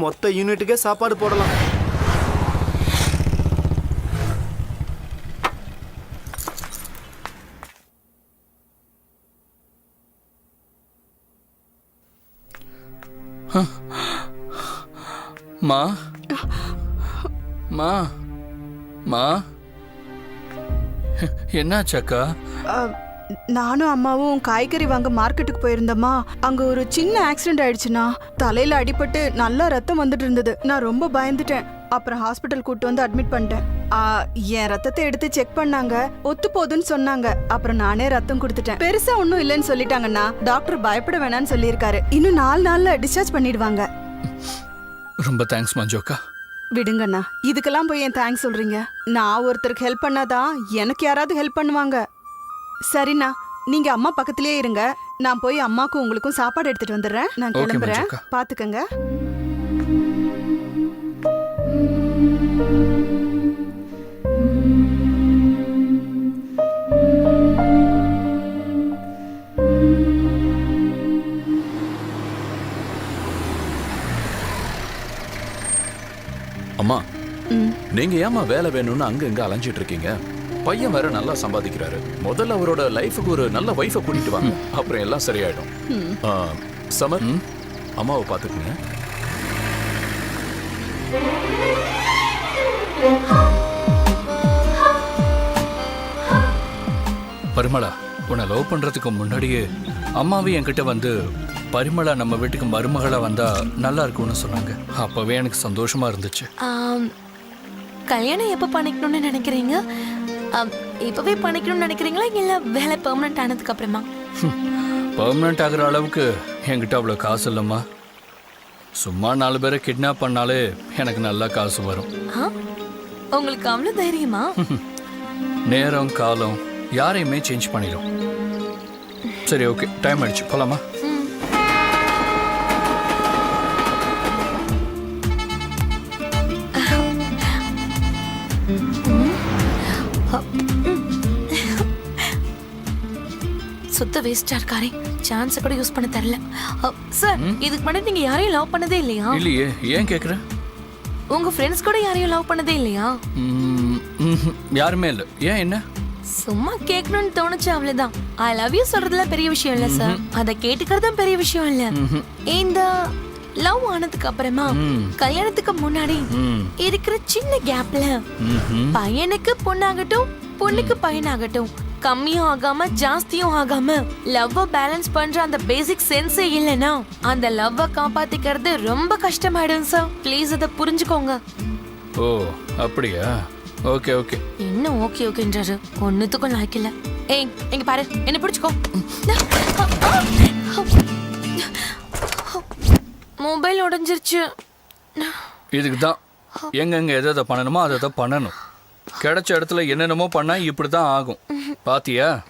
மொத்த யூனிட்டுக்கே சாப்பாடு போடலாம். மா. மா. மா. என்னாச்சக்கா அஹ், நானும் அம்மாவும் காய்கறி வாங்க மார்க்கெட்டுக்கு போயிருந்தோமா அங்க ஒரு சின்ன ஆக்சிடென்ட் ஆயிடுச்சுண்ணா. தலையில அடிபட்டு நல்லா ரத்தம் வந்துட்டு இருந்தது. நான் ரொம்ப பயந்துட்டேன். அப்புறம் ஹாஸ்பிட்டல் கூட்டு வந்து அட்மிட் பண்ணிட்டேன். என் ரத்தத்தை எடுத்து செக் பண்ணாங்க. ஒத்து போகுதுன்னு சொன்னாங்க. அப்புறம் நானே ரத்தம் கொடுத்துட்டேன். பெருசா ஒன்றும் இல்லைன்னு சொல்லிட்டாங்கண்ணா. டாக்டர் பயப்பட வேணாம்னு சொல்லியிருக்காரு. இன்னும் நாலு நாள்ல டிஸ்சார்ஜ் பண்ணிடுவாங்க. ரொம்ப தேங்க்ஸ் மஞ்சோக்கா விடுங்கண்ணா. இதுக்கெல்லாம் போய் ஏன் தேங்க்ஸ் சொல்றீங்க? நான் ஒருத்தருக்கு ஹெல்ப் பண்ணாதான் எனக்கு யாராவது ஹெல்ப் பண்ணுவாங்க. சரிண்ணா நீங்க அம்மா பக்கத்திலே இருங்க. நான் போய் அம்மாக்கும் உங்களுக்கும் சாப்பாடு எடுத்துட்டு வந்துடுறேன். நான் Okay, கிளம்புறேன். பாத்துக்கங்க அம்மா ம். நீங்க ஏமா வேலை வேணும்னு அங்க இங்க அலைஞ்சிட்டு இருக்கீங்க? பையன் வேற நல்லா சம்பாதிக்கிறாரு. முதல்ல அவரோட லைஃபுக்கு ஒரு நல்ல வைஃபை கூட்டிட்டு வாங்க. அப்புறம் எல்லாம் சரியாயிடும். ஆ, சமர் அம்மாவை பாத்துக்குங்க பரிமளா உன்னை லவ் பண்றதுக்கு முன்னாடியே அம்மாவே என்கிட்ட வந்து பரிமளா நம்ம வீட்டுக்கு மருமகளா வந்தா நல்லா இருக்கும்னு சொன்னாங்க. அப்பவே எனக்கு சந்தோஷமா இருந்துச்சு. ஆம், கல்யாணம் எப்போ பண்ணிக்கணும்னு நினைக்கிறீங்க? இப்பவே பண்ணிக்கணும்னு நினைக்கிறீங்களா? இல்ல வேலை பெர்மனன்ட் ஆனதுக்கு அப்புறமா? பர்மனெண்ட் ஆகுற அளவுக்கு என்கிட்ட அவ்வளோ காசு இல்லைம்மா. சும்மா நாலு பேரை கிட்னாப் பண்ணாலே எனக்கு நல்லா காசு வரும்? உங்களுக்கு அவ்வளவு தைரியமா? நேரம் காலம் யாரையுமே சேஞ்ச் பண்ணிடும் சரி ஓகே டைம் ஆயிடுச்சு. போலாமா? சுத்த வேஸ்டா இருக்காரே. சான்ஸ் கூட யூஸ் பண்ண தெரியல சார் இதுக்கு முன்னாடி நீங்க யாரையும் லவ் பண்ணதே இல்லையா? இல்லையே ஏன் கேட்குற உங்க ஃப்ரெண்ட்ஸ் கூட யாரையும் லவ் பண்ணதே இல்லையா? யாருமே இல்லை. ஏன் என்ன? சும்மா கேட்கணும்னு தோணுச்சு அவ்வளவுதான். ஐ லவ் யூ சொல்றதுல பெரிய விஷயம் இல்ல சார் அத கேட்டுக்கிறதும் பெரிய விஷயம் இல்ல. இந்த லவ் ஆனதுக்கு அப்புறமா கல்யாணத்துக்கு முன்னாடி இருக்கிற சின்ன கேப்ல. பையனுக்கு பொண்ணாகட்டும் பொண்ணுக்கு பையனாகட்டும் கம்மியும் ஆகாம ஜாஸ்தியும் ஆகாம லவ்வ பேலன்ஸ் பண்ற அந்த பேசிக் சென்ஸே இல்லைன்னா அந்த லவ்வ காப்பாத்திக்கிறது ரொம்ப கஷ்டமாயிடும் சார் ப்ளீஸ் அதை புரிஞ்சுக்கோங்க. ஓ அப்படியா? Okay okay. என்ன ஓகே ஓகேன்றாரு? ஒன்னுத்துக்கும் லாய்க்கல ஏய் இங்க பாரு. என்ன பிடிச்சுக்கோ. மொபைல் உடைஞ்சிருச்சு. இதுக்கு தான் எங்கெங்க எதை எதை பண்ணணுமோ அதை அதை பண்ணணும். கிடைச்ச இடத்துல என்னென்னமோ பண்ணா இப்படி தான் ஆகும். பாத்தியா?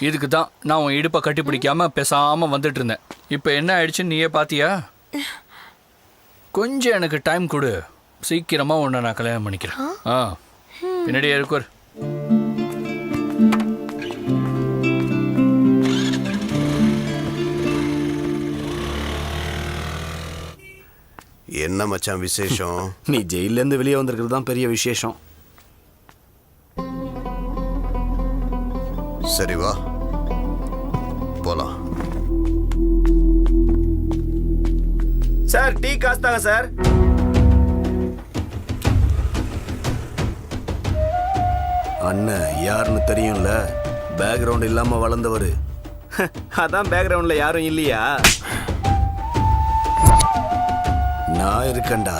இதுக்கு தான் நான் உன் இடுப்பை கட்டி பிடிக்காம பேசாம வந்துட்டு இருந்தேன் இப்போ என்ன ஆயிடுச்சுன்னு நீயே பாத்தியா? கொஞ்சம் எனக்கு டைம் கொடு. சீக்கிரமா உன்னை நான் கல்யாணம் பண்ணிக்கிறேன். ஆ. பின்னாடியே இருக்கார் என்ன மச்சான் விசேஷம்? நீ ஜெயில இருந்து வெளியே வந்திருக்கிறது தான் பெரிய விசேஷம். சரி வா. போலாம். சார் டீ காசு தாங்க சார். அண்ணன் யாருன்னு தெரியும்ல? பேக்ரவுண்ட் இல்லாம வளர்ந்தவர். அதான் பேக்ரவுண்ட்ல யாரும் இல்லையா? நான் இருக்கேன்டா.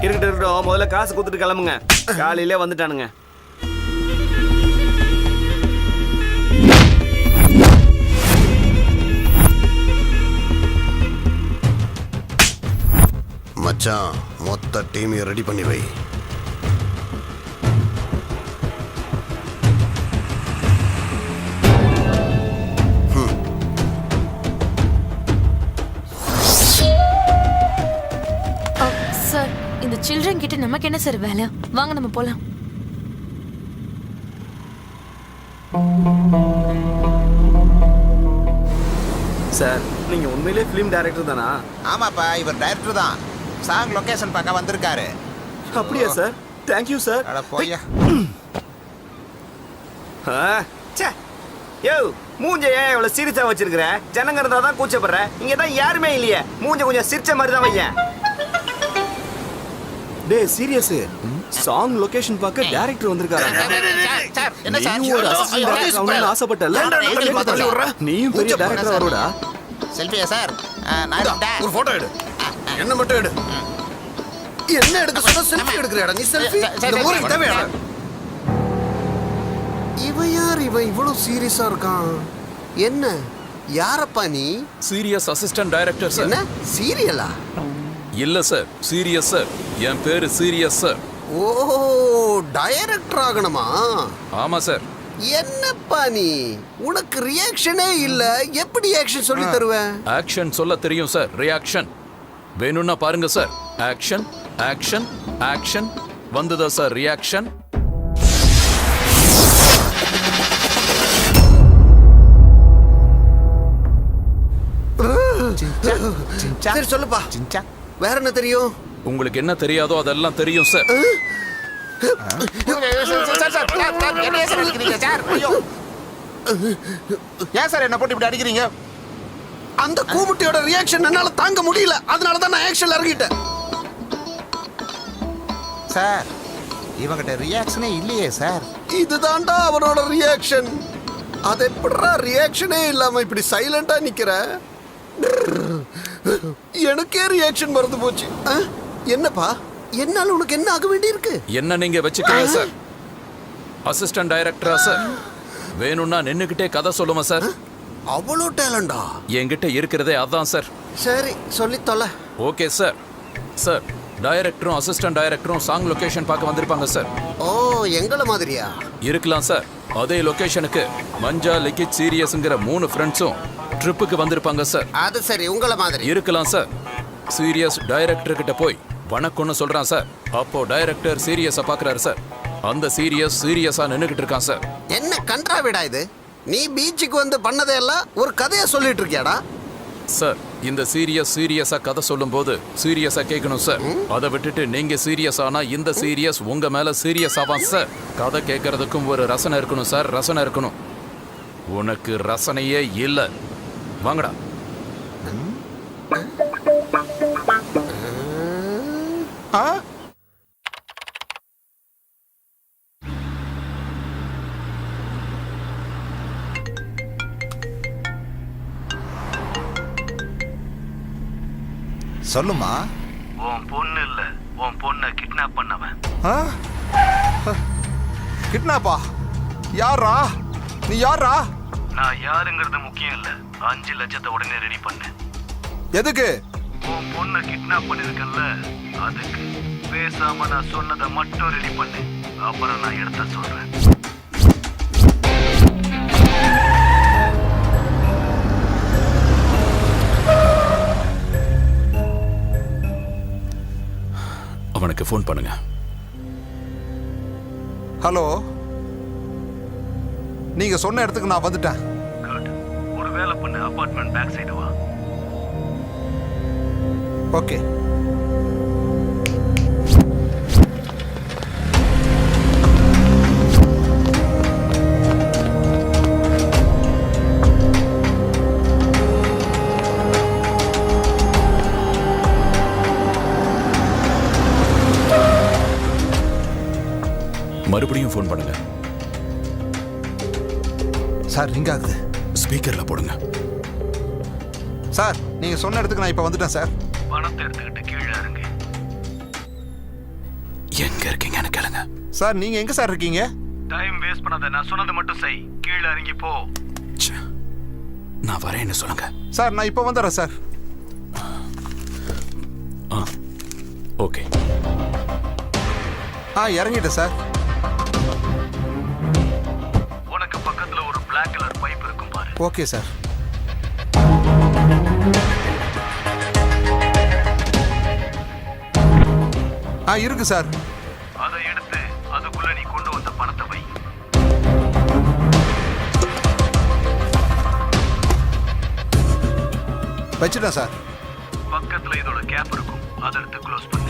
இருக்கட்டும் இருக்கட்டும். முதல்ல காசு கொடுத்துட்டு கிளம்புங்க. காலையிலே வந்துட்டானுங்க. மச்சான் மொத்த டீமையும் ரெடி பண்ணி வை. சார் இந்த சில்ட்ரன் கிட்ட நமக்கு என்ன சார் வேலை? வாங்க நம்ம போலாம். சார் நீங்க உண்மையிலே ஃபிலிம் டைரக்டர் தானா? ஆமாப்பா இவர் டைரக்டர் தான். சாங் லொகேஷன் பார்க்க வந்திருக்காரு அப்படியா சார் தேங்க்யூ சார் அட போய்யா ச்சே யோ மூஞ்ச ஏன் இவ்வளவு சிரிச்சா வச்சிருக்கிற ஜனங்க இருந்தா தான் கூச்சப்படுற இங்க தான் யாருமே இல்லையே மூஞ்ச கொஞ்சம் சிரிச்ச மாதிரி தான் வையன் டேய் சீரியஸ் சாங் லொகேஷன் பார்க்க டைரக்டர் வந்திருக்காரு என்ன சார்? ஒரு assistant director ஆகணும்னு ஆசைப்பட்டல நீயும் பெரிய டைரக்டர் வருடா செல்ஃபியா சார் நான். ஒரு போட்டோ எடு என்ன மட்டும் எடு. என்ன எடுக்க சொன்னா செல்ஃபி எடுக்கிறியாடா நீ செல்ஃபி இந்த ஊருக்கு. தேவையாடா? இவன் யார்? இவன் இவ்வளவு சீரியஸா இருக்கான் என்ன? யாரப்பா நீ? சீரியஸ் அசிஸ்டன்ட் டைரக்டர் சார் என்ன? சீரியலா இல்ல சார் சீரியஸ் சார் என் பேரு சீரியஸ் சார் ஓ டைரக்டர் ஆகணுமா? ஆமா சார் என்னப்பா நீ? உனக்கு ரியாக்ஷனே இல்ல. எப்படி ஆக்ஷன் சொல்லி தருவ? ஆக்ஷன் சொல்ல தெரியும் சார் ரியாக்ஷன் வேணும்னா பாருங்க சார் ஆக்ஷன் ஆக்ஷன் ஆக்ஷன் வந்ததா சார் ரியாக்ஷன். சரி சொல்லுப்பா. வேற என்ன தெரியும் உங்களுக்கு என்ன தெரியாதோ அதெல்லாம் தெரியும் சார். ஏன் சார் என்ன போட்டு இப்படி அடிக்கிறீங்க அந்த கூமுட்டியோட ரியாக்ஷன் என்னால தாங்க முடியல. அதனால தான் நான் ஆக்ஷன்ல இறங்கிட்டேன். சார் இவங்கிட்ட ரியாக்ஷனே இல்லையே சார். இதுதான்டா அவனோட ரியாக்ஷன் அது எப்படிடா ரியாக்ஷனே இல்லாம இப்படி சைலண்டா நிக்கிற? எனக்கே ரியாக்ஷன் மறந்து போச்சு. ஆ? என்னப்பா? என்னால உனக்கு என்ன ஆக வேண்டியிருக்கு? என்ன நீங்க வச்சுக்கோங்க சார். அசிஸ்டன்ட் டைரக்டரா சார். வேணும்னா நின்னுக்கிட்டே கதை சொல்லுவேன் சார்? அவ்வளோ டேலண்டா? என்கிட்ட இருக்கிறதே அதான் சார் சரி சொல்லி தொலை. ஓகே சார் சார் டைரக்டரும் அசிஸ்டன்ட் டைரக்டரும் சாங் லொகேஷன் பார்க்க வந்திருப்பாங்க சார் ஓ எங்களை மாதிரியா? இருக்கலாம் சார் அதே லொகேஷனுக்கு மஞ்சா லிக்கிட் சீரியஸ்ங்கிற மூணு ஃப்ரெண்ட்ஸும் ட்ரிப்புக்கு வந்திருப்பாங்க சார் அது சரி உங்களை மாதிரி. இருக்கலாம் சார் சீரியஸ் டைரக்டர் கிட்ட போய் வணக்கம்னு சொல்றான் சார் அப்போ டைரக்டர் சீரியஸா பாக்குறாரு சார் அந்த சீரியஸ் சீரியஸா நின்னுகிட்டு இருக்கான் சார் என்ன கன்றாவிடா இது? நீ பீச்சுக்கு வந்து பண்ணதையெல்லாம் ஒரு கதையா சொல்லிட்டு இருக்கியாடா சார் இந்த சீரியஸ் சீரியஸா கதை சொல்லும்போது சீரியஸா கேட்கணும் சார். அதை விட்டுட்டு நீங்க சீரியஸ் ஆனா இந்த சீரியஸ் உங்க மேல சீரியஸ் ஆவான் சார். கதை கேட்கறதுக்கும் ஒரு ரசனை இருக்கணும் சார். ரசனை இருக்கணும். உனக்கு ரசனையே இல்ல. வாங்கடா. சொல்லுமா? உன் பொண்ணு இல்ல. உன் பொண்ணை கிட்னாப் பண்ணவன். கிட்னாப்பா யாரா நீ யாரா நான் யாருங்கிறது முக்கியம் இல்ல. அஞ்சு லட்சத்தை உடனே ரெடி பண்ணு. எதுக்கு? உன் பொண்ணை கிட்னாப் பண்ணிருக்கல அதுக்கு. பேசாம நான் சொன்னதை மட்டும் ரெடி பண்ணு. அப்புறம் நான் எடுத்த சொல்றேன். அவனுக்கு ஃபோன் பண்ணுங்க. ஹலோ? நீங்க சொன்ன இடத்துக்கு நான் வந்துட்டேன். ஒரு வேலை பண்ணு. அபார்ட்மெண்ட் பேக் சைடு வா. ஓகே. ஃபோன் பண்ணுங்க. சார் ரிங் ஆகுது. ஸ்பீக்கர்ல போடுங்க. சார் நீங்க சொன்ன இடத்துக்கு நான் இப்போ வந்துட்டேன் சார். பணத்தை எடுத்துக்கிட்டு கீழே இறங்கு. எங்க இருக்கீங்கன்னு கேளுங்க. சார் நீங்க எங்க சார் இருக்கீங்க? டைம் வேஸ்ட் பண்ணாத நான் சொன்னது மட்டும் செய். கீழே இறங்கி போ. நான் வரேன்னு சொல்லுங்க. சார் நான் இப்போ வந்துடுறேன் சார். ஆ ஓகே. ஆ இறங்கிட்டேன் சார். Okay sir. ஆ இருக்கு சார். அதை எடுத்து அதுக்குள்ள நீ கொண்டு வந்த பணத்தை வை. வச்சுட்டேன் சார். பக்கத்துல இதோட கேப் இருக்கும். அதை எடுத்து க்ளோஸ் பண்ணு.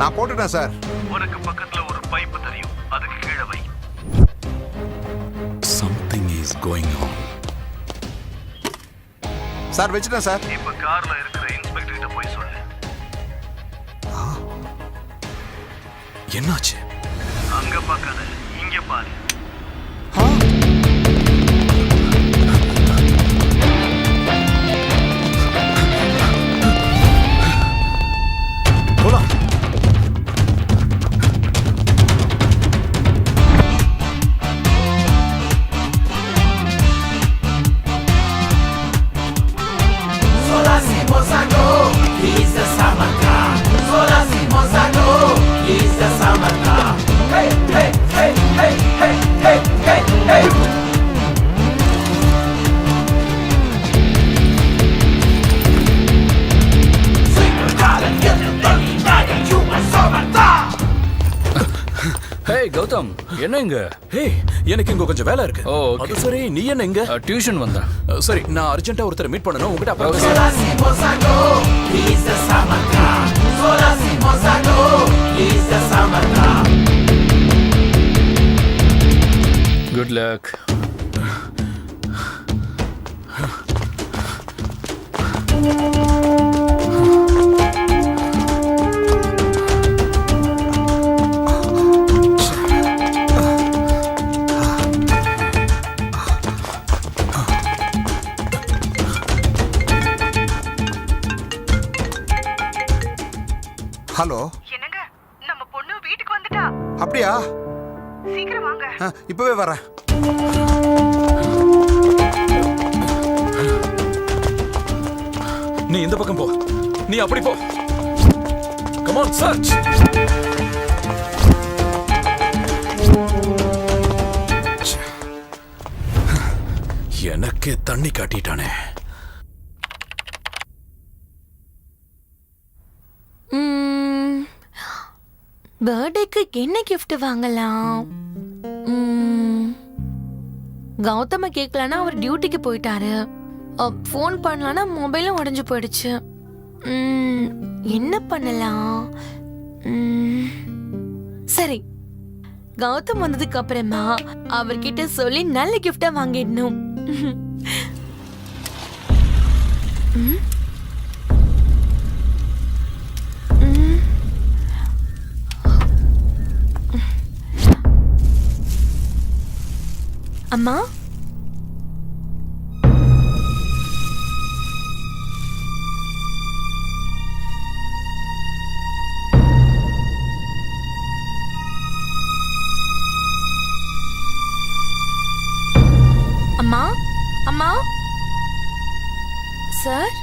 நான் போட்டுட்டேன் சார். உனக்கு பக்கத்துல ஒரு பைப்பு தெரியும். அதுக்கு கீழே வை. Something is going on sir வச்சுட்டேன் சார். இப்ப கார்ல இருக்கிற இன்ஸ்பெக்டர் கிட்ட போய் சொல்லு. என்னாச்சு? அங்க பார்க்காத இங்க பாரு. ஹே கௌதம் என்ன இங்க ஹே எனக்கு இங்க கொஞ்சம் வேலை இருக்கு. ஓ. அது சரி நீ என்ன இங்க? டியூஷன் வந்தேன். சரி நான் அர்ஜென்ட்டா ஒருத்தரை மீட் பண்ணணும். உங்ககிட்ட அப்புறம் பேசுறேன். குட் லக் ஹலோ அப்படியா? சீக்கிரம் வாங்க. இப்பவே வரேன். நீ இந்த பக்கம் போ. நீ அப்படி போ. கமான் சர்ச் எனக்கு தண்ணி காட்டிட்டானே. பர்த்டேக்கு என்ன கிஃப்ட் வாங்கலாம்? கௌதம கேட்கலன்னா அவர் டியூட்டிக்கு போயிட்டாரு. ஃபோன் பண்ணலான்னா மொபைலும் உடஞ்சு போயிடுச்சு. என்ன பண்ணலாம்? சரி. கௌதம் வந்ததுக்கு அப்புறமா அவர்கிட்ட சொல்லி நல்ல கிஃப்டா வாங்கிடணும். அம்மா அம்மா அம்மா சார்